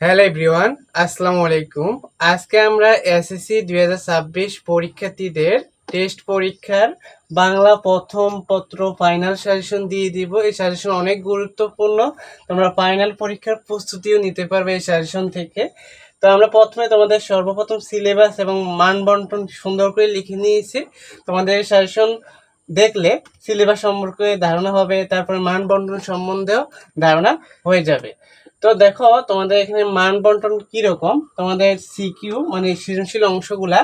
Hello everyone আসসালামু আলাইকুম। আজকে আমরা এসএসসি দুই হাজার ছাব্বিশ পরীক্ষার্থীদের টেস্ট পরীক্ষার বাংলা প্রথম পত্র ফাইনাল সাজেশন দিয়ে দিব। এই সাজেশন অনেক গুরুত্বপূর্ণ। তোমরা ফাইনাল পরীক্ষার প্রস্তুতিও নিতে পারবে এই সাজেশন থেকে। তো আমরা প্রথমে তোমাদের সর্বপ্রথম সিলেবাস এবং মান বন্টন সুন্দর করে লিখে নিয়েছি। তোমাদের সাজেশন দেখলে সিলেবাস সম্পর্কে ধারণা হবে, তারপরে মান বন্টন সম্বন্ধেও ধারণা হয়ে যাবে। তো দেখো, তোমাদের এখানে মান বন্টন কীরকম? তোমাদের সিকিউ মানে সৃজনশীল অংশগুলা,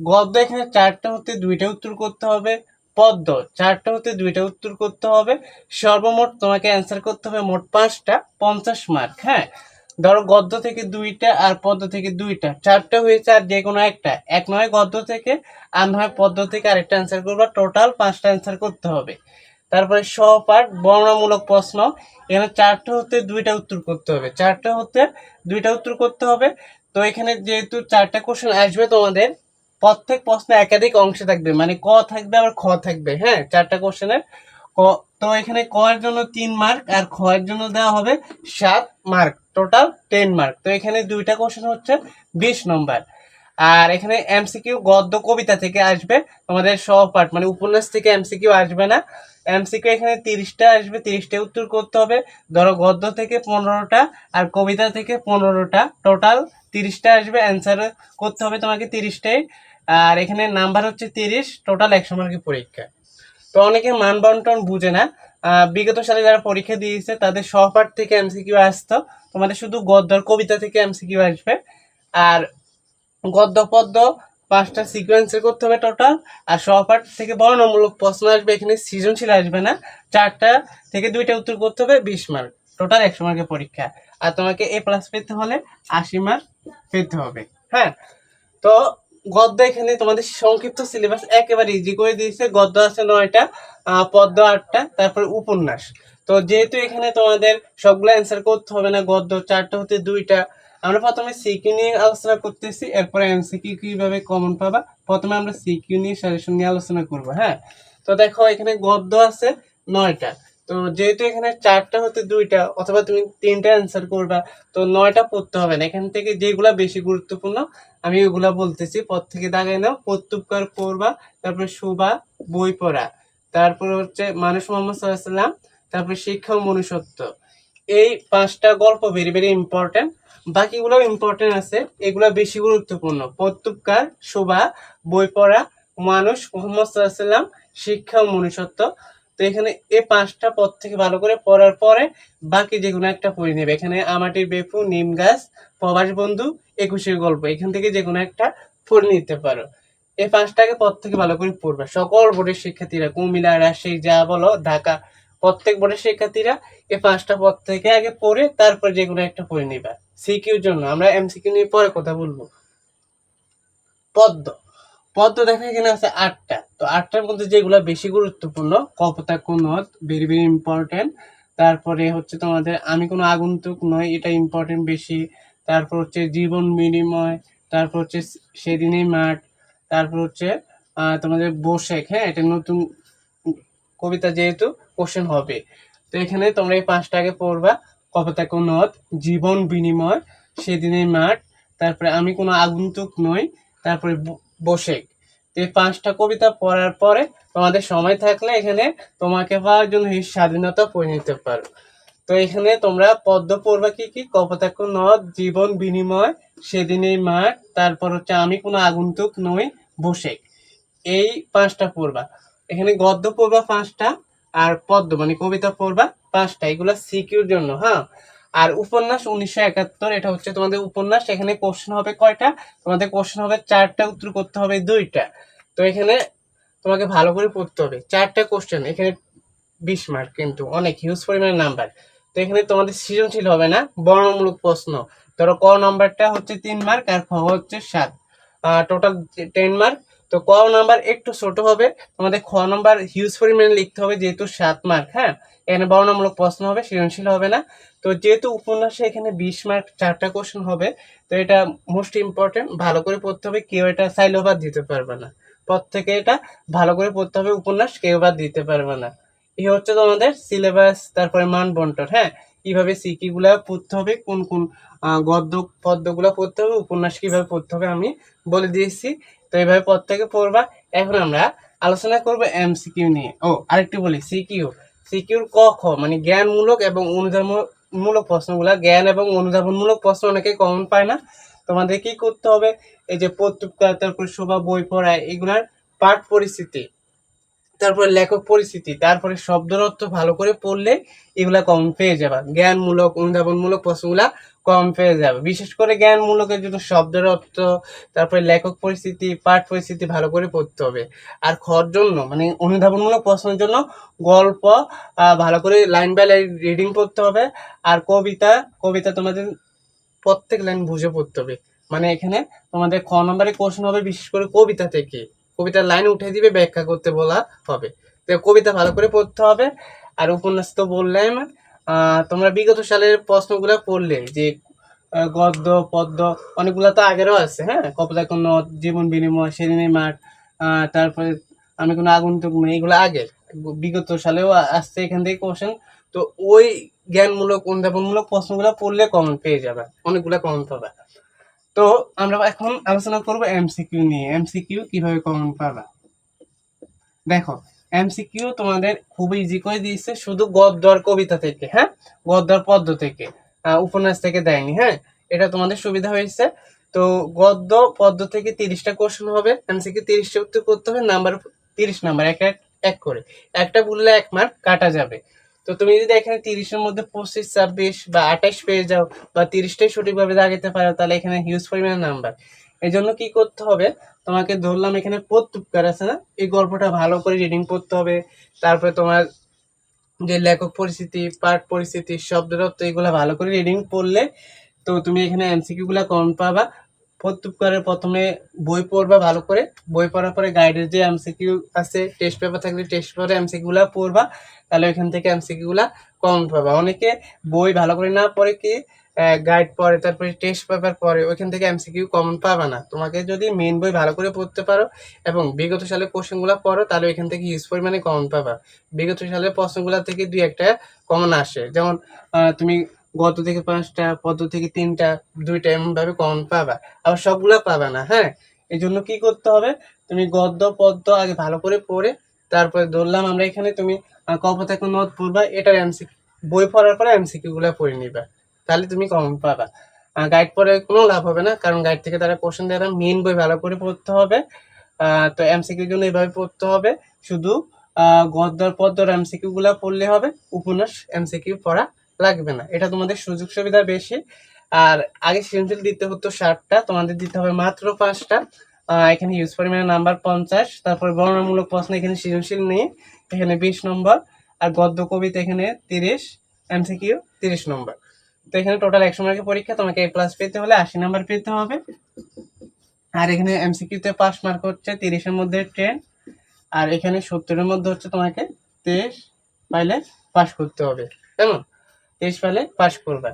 গদ্য এখানে চারটা হতে দুইটা উত্তর করতে হবে, পদ্য চারটা হতে দুইটা উত্তর করতে হবে, সর্বমোট তোমাকে অ্যান্সার করতে হবে মোট পাঁচটা, পঞ্চাশ মার্ক হ্যাঁ? ধরো গদ্য থেকে দুইটা আর পদ্ম থেকে দুইটা, চারটা হয়েছে আর যে কোনো একটা, এক নয় গদ্য থেকে, আর নয় পদ্ম থেকে আরেকটা অ্যান্সার করবা টোটাল পাঁচটা অ্যান্সার করতে হবে। তারপরে সহপাঠ বর্ণনামূলক প্রশ্ন। এখানে চারটা হতে দুইটা উত্তর করতে হবে। চারটা হতে দুইটা উত্তর করতে হবে। তো এখানে যেহেতু চারটা কোশ্চেন আসবে, তোমাদের প্রত্যেক প্রশ্নে একাধিক অংশ থাকবে। মানে ক থাকবে, আবার খ থাকবে। হ্যাঁ চারটা কোশ্চেনের ক, তো এখানে ক এর জন্য তিন মার্ক আর খ এর জন্য দেওয়া হবে সাত মার্ক টোটাল টেন মার্ক তো এখানে দুইটা কোশ্চেন হচ্ছে বিশ নম্বর আর এখানে এমসিকিউ গদ্য কবিতা থেকে আসবে। তোমাদের সহপাঠ মানে উপন্যাস থেকে এমসিকিউ আসবে না। এমসিকিউ এখানে তিরিশটা আসবে তিরিশটা উত্তর করতে হবে। ধরো গদ্য থেকে পনেরোটা আর কবিতা থেকে পনেরোটা। টোটাল তিরিশটা আসবে অ্যান্সার করতে হবে তোমাকে তিরিশটাই আর এখানে নাম্বার হচ্ছে তিরিশ টোটাল একশো মার্কের পরীক্ষা। তো অনেকে মান বন্টন বুঝে না। বিগত সালে যারা পরীক্ষা দিয়েছে, তাদের সহপাঠ থেকে এমসিকিউ আসতো। তোমাদের শুধু গদ্যর কবিতা থেকে এমসিকিউ আসবে। আর গদ্য, পদ্য, পাঁচটা সিকোয়েন্সে করতে হবে টোটাল আর সহপাঠ থেকে বর্ণমূলক প্রশ্ন আসবে, এখানে সৃজনশীল আসবে না। চারটা থেকে দুইটা উত্তর করতে হবে, বিশ মার্ক টোটাল একশো মার্কের পরীক্ষা। আর তোমাকে এ প্লাস পেতে হলে আশি মার্ক পেতে হবে। হ্যাঁ? তো গদ্য এখানে তোমাদের সংক্ষিপ্ত সিলেবাস একেবারে ইজি করে দিয়েছে। গদ্য আছে নয়টা পদ্য আটটা, তারপর উপন্যাস। তো যেহেতু এখানে তোমাদের সবগুলো অ্যান্সার করতে হবে না, গদ্য চারটা হতে দুইটা আমরা প্রথমে সিকিউ নিয়ে আলোচনা করতেছি, এরপরে এমসিকিউ কীভাবে কমন পাবা? প্রথমে আমরা সিকিউ নিয়ে সাজেশন নিয়ে আলোচনা করব হ্যাঁ? তো দেখো, এখানে গদ্য আছে নয়টা। তো যেহেতু এখানে চারটা হতে দুইটা, অথবা তুমি তিনটা অ্যান্সার করবা, তো নয়টা পড়তে হবে না। এখান থেকে যেগুলা বেশি গুরুত্বপূর্ণ, আমি ওগুলা বলতেছি। পর থেকে দাগাই নাও, প্রত্যুপকার পড়বা, তারপরে শোভা বই পড়া। তারপর হচ্ছে মানুষ মোহাম্মদ সাল্লাম তারপরে শিক্ষা ও মনুষ্যত্ব। এই পাঁচটা গল্প ভেরি ভেরি ইম্পর্টেন্ট বাকিগুলো ইম্পর্টেন্ট আছে। এগুলো বেশি গুরুত্বপূর্ণ। প্রত্যুপকার শোভা, বই পড়া, মানুষ, মোহাম্মদ সাল্লাম, শিক্ষা ও মনুষ্যত্ব। তো এখানে এই পাঁচটা পদ থেকে ভালো করে পড়ার পরে বাকি যে কোনো একটা পড়ে নেবে। এখানে আমাটির বেপু, নিম গাছ, প্রবাস বন্ধু, একুশের গল্প। এখান থেকে যে কোনো একটা পড়ে নিতে পারো। এই পাঁচটাকে পদ থেকে ভালো করে পড়বে। সকল বোর্ডের শিক্ষার্থীরা কুমিল্লা, রাজশাহী, যা বলো, ঢাকা প্রত্যেক বোর্ডের শিক্ষার্থীরা এই পাঁচটা পদ থেকে আগে পড়ে তারপর যে কোনো একটা পড়ে নিবা। সিকিউর জন্য, আমরা এমসিকিউ নিয়ে পরে কথা বলব। পদ্ম। পদ্ম দেখা এখানে আছে আটটা। তো আটটার মধ্যে যেগুলো বেশি গুরুত্বপূর্ণ কপোতাক্ষ নদ ভেরি ভেরি ইম্পর্টেন্ট তারপরে হচ্ছে তোমাদের, আমি কোনো আগন্তুক নয় এটা ইম্পর্টেন্ট বেশি। তারপর হচ্ছে জীবন বিনিময়, তারপর হচ্ছে সেদিনেই মাঠ, তারপর হচ্ছে তোমাদের বসেক হ্যাঁ এটা নতুন কবিতা যেহেতু কোশ্চেন হবে। তো এখানে তোমরা এই পাঁচটা আগে পড়বা। কপোতাক্ষ নদ, জীবন বিনিময় সেদিনের মাঠ, তারপরে আমি কোনো আগন্তুক নই, তারপরে ব- বসেক এই পাঁচটা কবিতা পড়ার পরে তোমাদের সময় থাকলে এখানে তোমাকে পাওয়ার জন্য এই স্বাধীনতা পড়ে নিতে পারো। তো এখানে তোমরা পদ্ম পড়বা কি কি? কপোতাক্ষ নদ, জীবন বিনিময় সেদিনের মাঠ, তারপর হচ্ছে আমি কোনো আগন্তুক নই বসেক এই পাঁচটা পড়বা। এখানে গদ্য পড়বা পাঁচটা আর পদ্ম মানে কবিতা পড়বা পাঁচটা। এগুলো সিকিউর জন্য হ্যাঁ? আর উপন্যাস উনিশশো একাত্তর, এটা হচ্ছে তোমাদের উপন্যাস। এখানে কোশ্চেন হবে কয়টা? তোমাদের কোশ্চেন হবে চারটা, উত্তর করতে হবে দুইটা। তো এখানে তোমাকে ভালো করে পড়তে হবে। চারটা কোশ্চেন এখানে বিশ মার্ক কিন্তু, অনেক হিউজ পরিমাণের নাম্বার তো এখানে তোমাদের সৃজনশীল হবে না, বর্ণমূলক প্রশ্ন। ধরো ক নাম্বারটা হচ্ছে তিন মার্ক আর খ হচ্ছে সাত। টোটাল টেন মার্ক তো ক নাম্বার একটু ছোট হবে। তোমাদের খ নাম্বার হিউজ পরিমাণে লিখতে হবে, যেহেতু সাত মার্ক হ্যাঁ? এখানে বর্ণামূলক প্রশ্ন হবে, সৃজনশীল হবে না। তো যেহেতু উপন্যাসে এখানে বিশ মার্ক চারটা কোশ্চেন হবে, তো এটা মোস্ট ইম্পর্টেন্ট ভালো করে পড়তে হবে, কেউ এটা চাইলেও বাদ দিতে পারবে না। প্রত্যেকে এটা ভালো করে পড়তে হবে উপন্যাস, কেউ বাদ দিতে পারবে না। এই হচ্ছে তোমাদের সিলেবাস তারপরে মান বন্টন হ্যাঁ? কীভাবে সিকিগুলা পড়তে হবে, কোন কোন গদ্য, পদ্যগুলা পড়তে হবে, উপন্যাস কীভাবে পড়তে হবে আমি বলে দিয়েছি। তো এইভাবে প্রত্যেকে থেকে পড়বা। এখন আমরা আলোচনা করব এমসিকিউ নিয়ে। ও, আরেকটি বলি সিকিউ সিকিউর ক, খ মানে জ্ঞানমূলক এবং অনুধাবনমূলক প্রশ্নগুলা। জ্ঞান এবং অনুধাবনমূলক প্রশ্ন অনেকে কমন পায় না। তোমাদের কি করতে হবে? এই যে পত্রিকা তারপর শোভা, বই পড়ায় এগুলার পাঠ পরিস্থিতি। তারপরে লেখক পরিস্থিতি, তারপরে শব্দের অর্থ ভালো করে পড়লে এগুলা কম পেয়ে যাবে। জ্ঞানমূলক, অনুধাবনমূলক প্রশ্নগুলা কম পেয়ে যাবে। বিশেষ করে জ্ঞানমূলকের জন্য শব্দের অর্থ তারপরে লেখক পরিস্থিতি, পাঠ পরিস্থিতি ভালো করে পড়তে হবে। আর খর জন্য মানে অনুধাবনমূলক প্রশ্নের জন্য গল্প ভালো করে লাইন বাই লাইন রিডিং পড়তে হবে। আর কবিতা কবিতা তোমাদের প্রত্যেক লাইন বুঝে পড়তে হবে। মানে এখানে তোমাদের খ নম্বরে কোশ্চেন হবে বিশেষ করে কবিতা থেকে। কবিতার লাইন উঠে দিবে, ব্যাখ্যা করতে বলা হবে। তো কবিতা ভালো করে পড়তে হবে। আর উপন্যাস তো বললাম তোমরা বিগত সালের প্রশ্নগুলো পড়লে, যে গদ্য, পদ্য, অনেকগুলো তো আগেরও আছে হ্যাঁ? কপলা কোন জীবন বিনিময় সেদিনের মাঠ তারপরে আমি কোনো আগন্তুক নেই, এগুলো আগের বিগত সালেও আসছে এখান থেকে কোশ্চেন তো ওই জ্ঞানমূলক অনুধাবনমূলক প্রশ্নগুলো পড়লে কমন পেয়ে যাবে, অনেকগুলো কমন পাবে। তো আমরা এখন আলোচনা করব এমসিকিউ নিয়ে। এমসিকিউ কীভাবে কমন পাবা? দেখো এমসিকিউ তোমাদের খুব ইজি করে দিয়েছে শুধু গদ্য কবিতা থেকে হ্যাঁ? গদ্য আর পদ্য থেকে উপন্যাস থেকে দেয়নি হ্যাঁ? এটা তোমাদের সুবিধা হয়েছে। তো গদ্য পদ্য থেকে তিরিশটা কোশ্চেন হবে এমসিকিউ তিরিশটা উত্তর করতে হবে নাম্বার তিরিশ নাম্বার এক এক করে। একটা বললে এক মার্ক কাটা যাবে। তো তুমি যদি এখানে তিরিশের মধ্যে পঁচিশ, ছাব্বিশ বা আঠাশ পেয়ে যাও বা তিরিশটাই সঠিকভাবে দাগাতে পারো, তাহলে এখানে হিউজ পরিমাণে নাম্বার এই জন্য কি করতে হবে? তোমাকে ধরলাম এখানে প্রত্যুপকার আছে না? এই গল্পটা ভালো করে রিডিং পড়তে হবে। তারপরে তোমার যে লেখক পরিস্থিতি পাঠ পরিস্থিতি শব্দরত্ব এগুলো ভালো করে রিডিং পড়লে তো তুমি এখানে এমসিকিউ গুলা কম পাবা। প্রত্যুপকারের প্রথমে বই পড়বা ভালো করে। বই পড়ার পরে গাইডের যে এমসিকিউ আছে টেস্ট পেপার থাকলে টেস্ট পেপারে এমসিকিউ গুলা পড়বা, তাহলে ওইখান থেকে এমসিকিউ গুলা কম পাবা। অনেকে বই ভালো করে না পড়ে কি গাইড পড়ে, তারপরে টেস্ট পেপার পড়ে, ওইখান থেকে এমসিকিউ কমন পাবা না। তোমাকে যদি মেন বই ভালো করে পড়তে পারো এবং বিগত সালের কোশ্চেনগুলো পড়ো, তাহলে ওইখান থেকে হিউজ পরিমাণে কমন পাবা। বিগত সালের প্রশ্নগুলো থেকে দুই একটা কমন আসে। যেমন তুমি গত থেকে পাঁচটা পদ্ম থেকে তিনটা, দুইটা এমন ভাবে কমন পাবা। আবার সবগুলো পাবা না হ্যাঁ? এই জন্য কি করতে হবে? তুমি গদ্য, পদ্য আগে ভালো করে পড়ে তারপরে ধরলাম আমরা এখানে তুমি কপথা কোন নদ পড়বা, এটার এমসি বই পড়ার পরে গুলা পড়ে নিবা। তাহলে তুমি কমন পাবা। গাইড পড়ে কোনো লাভ হবে না, কারণ গাইড থেকে তারা কোশ্চেন দেয় মেন বই ভালো করে পড়তে হবে। তো এমসিকিউর জন্য এভাবে পড়তে হবে। শুধু গদ্যর, পদ্যর এমসিকিউ গুলা পড়লে হবে, উপন্যাস এমসিকিউ পড়া লাগবে না। এটা তোমাদের সুযোগ সুবিধা বেশি। আর আগে সৃজনশীল দিতে হতো ষাটটা, তোমাদের দিতে হবে মাত্র পাঁচটা। এখানে ইউজ পরিমাণে নাম্বার পঞ্চাশ, তারপর বর্ণনামূলক প্রশ্ন এখানে সৃজনশীল নেই, এখানে বিশ নম্বর, আর গদ্য কবিতা এখানে তিরিশ এমসিকিউ তিরিশ নম্বর। তো এখানে টোটাল একশো মার্কের পরীক্ষা, তোমাকে এ প্লাস পেতে হলে আশি নাম্বার পেতে হবে। আর এখানে এমসিকিউতে পাস মার্ক হচ্ছে তিরিশের মধ্যে টেন আর এখানে সত্তরের মধ্যে হচ্ছে তোমাকে তেইশ, পাইলে পাস করতে হবে। কেমন? তেইশ পাইলে পাস করবে।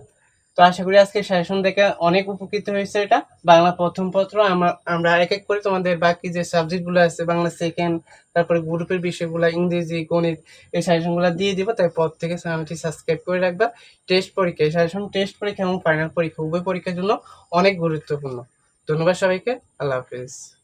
তো আশা করি আজকে সেশন দেখে অনেক উপকৃত হয়েছে এটা। বাংলা প্রথম পত্র আমরা আমরা এক এক করে তোমাদের বাকি যে সাবজেক্টগুলো আছে, বাংলা সেকেন্ড তারপরে গ্রুপের বিষয়গুলো, ইংরেজি, গণিত, এই সাজেশনগুলো দিয়ে দিব। তাই পর থেকে চ্যানেলটি সাবস্ক্রাইব করে রাখবা। টেস্ট পরীক্ষা, এই সাজেশন টেস্ট পরীক্ষা এবং ফাইনাল পরীক্ষা, উভয় পরীক্ষার জন্য অনেক গুরুত্বপূর্ণ। ধন্যবাদ সবাইকে। আল্লাহ হাফিজ।